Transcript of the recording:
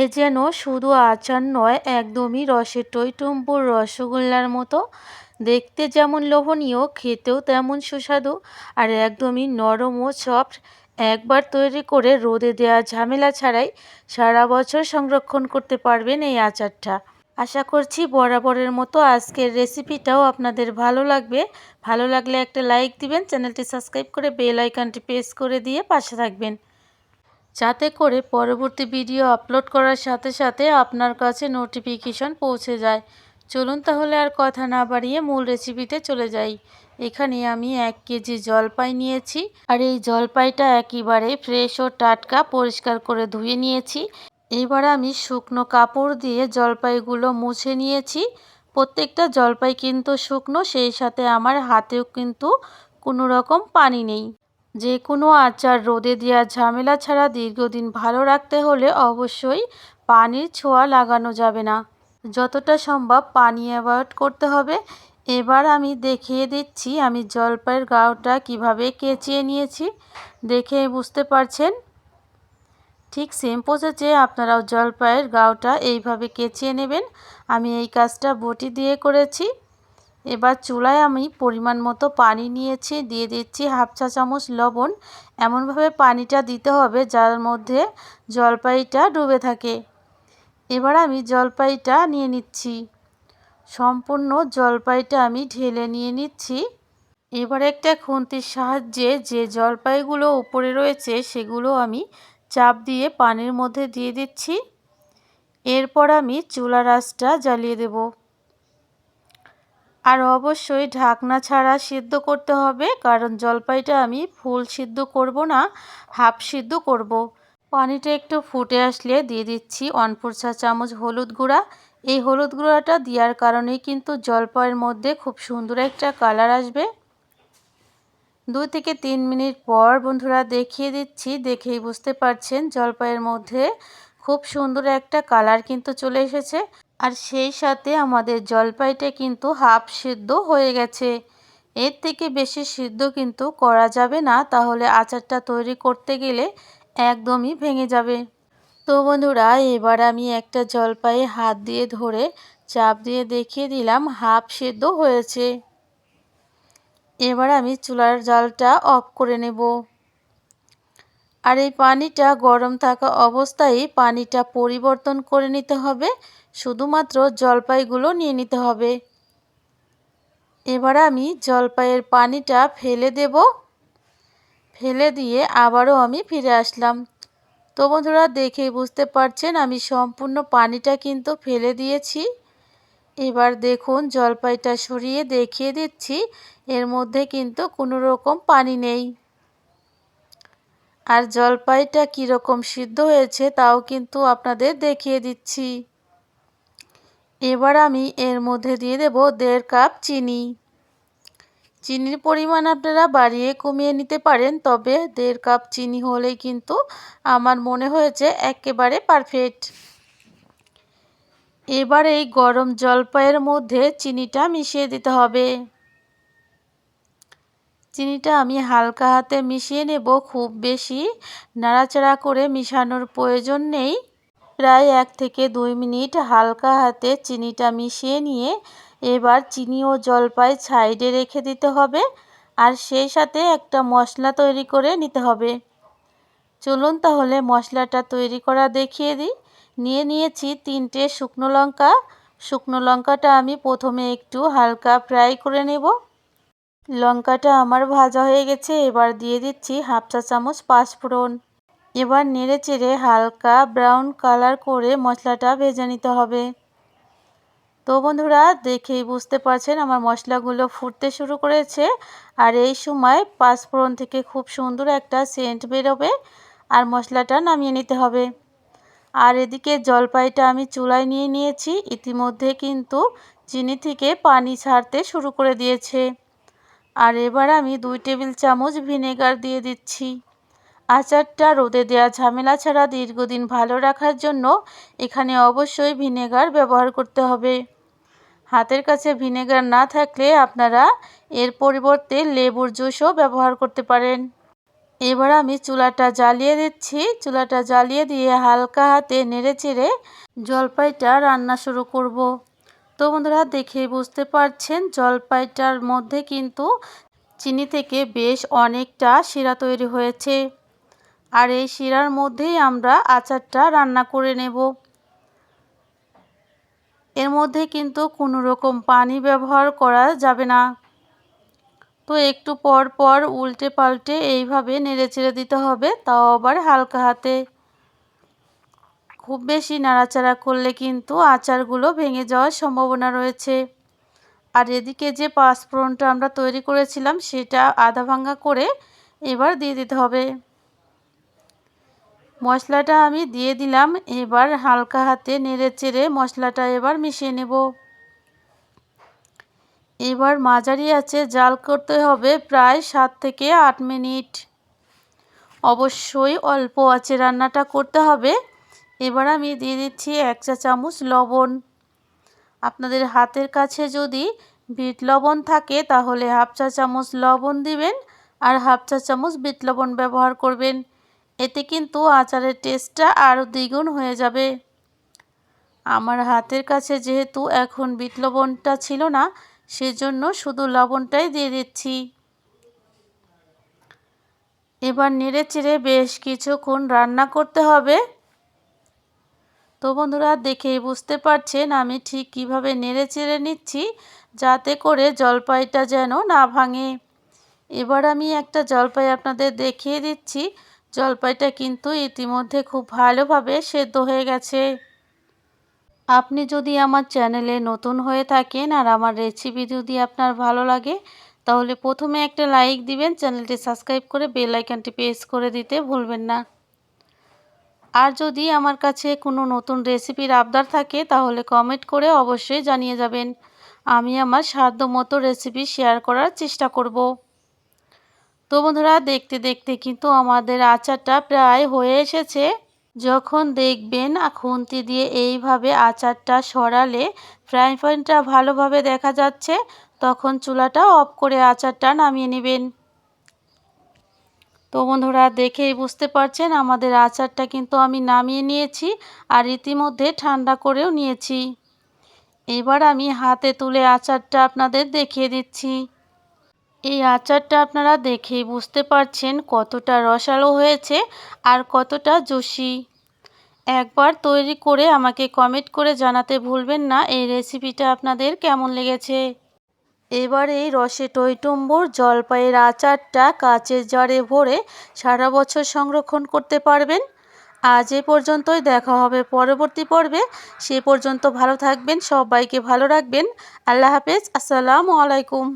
এ যেন শুধু আচার নয়, একদমই রসের টইটুম্বুর রসগোল্লার মতো। দেখতে যেমন লোভনীয়, খেতেও তেমন সুস্বাদু, আর একদমই নরম ও সফট। একবার তৈরি করে রোদে দেওয়া ঝামেলা ছাড়াই সারা বছর সংরক্ষণ করতে পারবেন এই আচারটা। আশা করছি বরাবরের মতো আজকের রেসিপিটাও আপনাদের ভালো লাগবে। ভালো লাগলে একটা লাইক দিবেন, চ্যানেলটি সাবস্ক্রাইব করে বেল আইকনটি প্রেস করে দিয়ে পাশে থাকবেন। যাতে করে পরবর্তী ভিডিও আপলোড করার সাথে সাথে আপনার কাছে নোটিফিকেশন পৌঁছে যায়। চলুন তাহলে আর কথা না বাড়িয়ে মূল রেসিপিতে চলে যাই। এখানে আমি এক কেজি জলপাই নিয়েছি আর এই জলপাইটা একেবারে ফ্রেশ ও টাটকা পরিষ্কার করে ধুয়ে নিয়েছি। এবার আমি শুকনো কাপড় দিয়ে জলপাইগুলো মুছে নিয়েছি। প্রত্যেকটা জলপাই কিন্তু শুকনো, সেই সাথে আমার হাতেও কিন্তু কোনো রকম পানি নেই। যে কোনো আচার রোদে দেওয়া ঝামেলা ছাড়া দীর্ঘদিন ভালো রাখতে হলে অবশ্যই পানির ছোঁয়া লাগানো যাবে না। যতটা সম্ভব পানি অ্যাভয়েড করতে হবে। এবার আমি দেখিয়ে দিচ্ছি আমি জলপাইয়ের গাওটা কীভাবে কেচিয়ে নিয়েছি। দেখে বুঝতে পারছেন? ঠিক সেম প্রসেসে আপনারাও জলপাইয়ের গাওটা এইভাবে কেচিয়ে নেবেন। আমি এই কাজটা বটি দিয়ে করেছি। এবার চুলায় আমি পরিমাণ মতো পানি নিয়েছি, দিয়ে দিচ্ছি হাফ চা চামচ লবণ। এমনভাবে পানিটা দিতে হবে যার মধ্যে জলপাইটা ডুবে থাকে। এবার আমি জলপাইটা নিয়ে নিচ্ছি। সম্পূর্ণ জলপাইটা আমি ঢেলে নিয়ে নিচ্ছি। এবার একটা খুন্তির সাহায্যে যে জলপাইগুলো উপরে রয়েছে সেগুলো আমি চাপ দিয়ে পানির মধ্যে দিয়ে দিচ্ছি। এরপর আমি চুলা রাসটা জ্বালিয়ে দেব। আর অবশ্যই ঢাকনা ছাড়া সিদ্ধ করতে হবে, কারণ জলপাইটা আমি ফুল সিদ্ধ করব না, হাফ সিদ্ধ করব। পানিটা একটু ফুটে আসলে দিয়ে দিচ্ছি ফোর চা চামচ হলুদ গুঁড়া। এই হলুদ গুঁড়াটা দেওয়ার কারণেই কিন্তু জলপাইয়ের মধ্যে খুব সুন্দর একটা কালার আসবে। দুই থেকে তিন মিনিট পর বন্ধুরা দেখিয়ে দিচ্ছি, দেখেই বুঝতে পারছেন জলপাইয়ের মধ্যে খুব সুন্দর একটা কালার কিন্তু চলে এসেছে। আর সেই সাথে আমাদের জলপাইটা কিন্তু হাফ সিদ্ধ হয়ে গেছে। এর থেকে বেশি সিদ্ধ কিন্তু করা যাবে না, তাহলে আচারটা তৈরি করতে গেলে একদমই ভেঙে যাবে। তো বন্ধুরা, এবার আমি একটা জলপাই হাত দিয়ে ধরে চাপ দিয়ে দেখিয়ে দিলাম, হাফ সেদ্ধ হয়েছে। এবার আমি চুলার জালটা অফ করে নেব। আর এই পানিটা গরম থাকা অবস্থায় পানিটা পরিবর্তন করে নিতে হবে। শুধুমাত্র জলপাইগুলো নিয়ে নিতে হবে। এবার আমি জলপাইয়ের পানিটা ফেলে দেব। ফেলে দিয়ে আবারও আমি ফিরে আসলাম। তো বন্ধুরা দেখে বুঝতে পারছেন, আমি সম্পূর্ণ পানিটা কিন্তু ফেলে দিয়েছি। এবার দেখুন, জলপাইটা সরিয়ে দেখিয়ে দিচ্ছি। এর মধ্যে কিন্তু কোনো রকম পানি নেই। আর জলপাইটা কীরকম সিদ্ধ হয়েছে তাও কিন্তু আপনাদের দেখিয়ে দিচ্ছি। এবার আমি এর মধ্যে দিয়ে দেব দেড় কাপ চিনি। চিনির পরিমাণ আপনারা বাড়িয়ে কমিয়ে নিতে পারেন, তবে দেড় কাপ চিনি হলেই কিন্তু আমার মনে হয়েছে একেবারে পারফেক্ট। এবার এই গরম জলপাইয়ের মধ্যে চিনিটা মিশিয়ে দিতে হবে। চিনিটা আমি হালকা হাতে মিশিয়ে নেব খুব বেশি। নাড়াচাড়া করে মিশানোর প্রয়োজন নেই। প্রায় এক থেকে দুই মিনিট হালকা হাতে চিনিটা মিশিয়ে নিয়ে এবার চিনি ও জলপাই সাইডে রেখে দিতে হবে আর সেই সাথে একটা মশলা তৈরি করে নিতে হবে। চলুন তাহলে মশলাটা তৈরি করা দেখিয়ে দিই। নিয়ে নিয়েছি তিনটে শুকনো লঙ্কা। শুকনো লঙ্কাটা আমি প্রথমে একটু হালকা ফ্রাই করে নেব। লঙ্কাটা আমার ভাজা হয়ে গেছে, এবার দিয়ে দিচ্ছি হাফ চা চামচ পাঁচফোড়ন। এবার নেড়ে চেড়ে হালকা ব্রাউন কালার করে মশলাটা ভেজে নিতে হবে। তো বন্ধুরা, দেখেই বুঝতে পারছেন আমার মশলাগুলো ফুটতে শুরু করেছে, আর এই সময় পাঁচফোড়ন থেকে খুব সুন্দর একটা সেন্ট বেরোবে, আর মশলাটা নামিয়ে নিতে হবে। আর এদিকে জলপাইটা আমি চুলায় নিয়ে নিয়েছি, ইতিমধ্যে কিন্তু চিনি থেকে পানি ছাড়তে শুরু করে দিয়েছে। আর এবার আমি দুই টেবিল চামচ ভিনেগার দিয়ে দিচ্ছি। আচারটা রোদে দেওয়া ঝামেলা ছাড়া দীর্ঘদিন ভালো রাখার জন্য এখানে অবশ্যই ভিনেগার ব্যবহার করতে হবে। হাতের কাছে ভিনেগার না থাকলে আপনারা এর পরিবর্তে লেবুর জুসও ব্যবহার করতে পারেন। এবার আমি চুলাটা জ্বালিয়ে দিচ্ছি। চুলাটা জ্বালিয়ে দিয়ে হালকা হাতে নেড়ে চেড়ে জলপাইটা রান্না শুরু করব। তো বন্ধুরা দেখে বুঝতে পারছেন জলপাইটার মধ্যে কিন্তু চিনি থেকে বেশ অনেকটা শিরা তৈরি হয়েছে। আর এই শিরার মধ্যেই আমরা আচারটা রান্না করে নেব। এর মধ্যে কিন্তু কোনো রকম পানি ব্যবহার করা যাবে না। তো একটু পর পর উল্টে পাল্টে এইভাবে নেড়ে চেড়ে দিতে হবে, তাও আবার হালকা হাতে। খুব বেশি নাড়াচাড়া করলে কিন্তু আচারগুলো ভেঙে যাওয়ার সম্ভাবনা রয়েছে। আর এদিকে যে পাঁচফোড়নটা আমরা তৈরি করেছিলাম, সেটা আধা ভাঙ্গা করে এবার দিয়ে দিতে হবে। মশলাটা আমি দিয়ে দিলাম, এবার হালকা হাতে নেড়ে চেড়ে মশলাটা এবার মিশিয়ে নেব। এবার মাঝারি আছে জাল করতে হবে প্রায় সাত থেকে আট মিনিট। অবশ্যই অল্প আছে রান্নাটা করতে হবে। এবার আমি দিয়ে দিচ্ছি এক চা চামচ লবণ। আপনাদের হাতের কাছে যদি বিট লবণ থাকে, তাহলে হাফ চা চামচ লবণ দিবেন আর হাফ চা চামচ বিট লবণ ব্যবহার করবেন। এতে কিন্তু আচারের টেস্টটা আরও দ্বিগুণ হয়ে যাবে। আমার হাতের কাছে যেহেতু এখন বিট লবণটা ছিল না, সেজন্য শুধু লবণটাই দিয়ে দিচ্ছি। এবার নেড়ে চেড়ে বেশ কিছুক্ষণ রান্না করতে হবে। তো বন্ধুরা দেখেই বুঝতে পারছেন, আমি ঠিক কীভাবে নেড়ে চেড়ে নিচ্ছি যাতে করে জলপাইটা যেন না ভাঙে। এবার আমি একটা জলপাই আপনাদের দেখিয়ে দিচ্ছি। জলপাইটা কিন্তু ইতিমধ্যে খুব ভালোভাবে সেদ্ধ হয়ে গেছে। আপনি যদি আমার চ্যানেলে নতুন হয়ে থাকেন আর আমার রেসিপি যদি আপনার ভালো লাগে, তাহলে প্রথমে একটা লাইক দিবেন, চ্যানেলটি সাবস্ক্রাইব করে বেল আইকনটি প্রেস করে দিতে ভুলবেন না। আর যদি আমার কাছে কোনো নতুন রেসিপির আবদার থাকে, তাহলে কমেন্ট করে অবশ্যই জানিয়ে যাবেন। আমি আমার সাধ্য মতো রেসিপি শেয়ার করার চেষ্টা করব। তো বন্ধুরা, দেখতে দেখতে কিন্তু আমাদের আচারটা প্রায় হয়ে এসেছে। যখন দেখবেন খুন্তি দিয়ে এইভাবে আচারটা সরালে ফ্রাই প্যানটা ভালোভাবে দেখা যাচ্ছে, তখন চুলাটা অফ করে আচারটা নামিয়ে নেবেন। তো বন্ধুরা দেখেই বুঝতে পারছেন, আমাদের আচারটা কিন্তু আমি নামিয়ে নিয়েছি আর ইতিমধ্যে ঠান্ডা করেও নিয়েছি। এবার আমি হাতে তুলে আচারটা আপনাদের দেখিয়ে দিচ্ছি। এই আচারটা আপনারা দেখেই বুঝতে পারছেন কতটা রসালো হয়েছে আর কতটা জুসি। একবার তৈরি করে আমাকে কমেন্ট করে জানাতে ভুলবেন না, এই রেসিপিটা আপনাদের কেমন লেগেছে? এবার এই রসে টইটুম্বুর জলপাইয়ের আচারটা কাচের জারে ভরে সারা বছর সংরক্ষণ করতে পারবেন। আজ এ পর্যন্তই, দেখা হবে পরবর্তী পর্বে। সে পর্যন্ত ভালো থাকবেন, সবাইকে ভালো রাখবেন। আল্লাহ হাফেজ, আসসালামু আলাইকুম।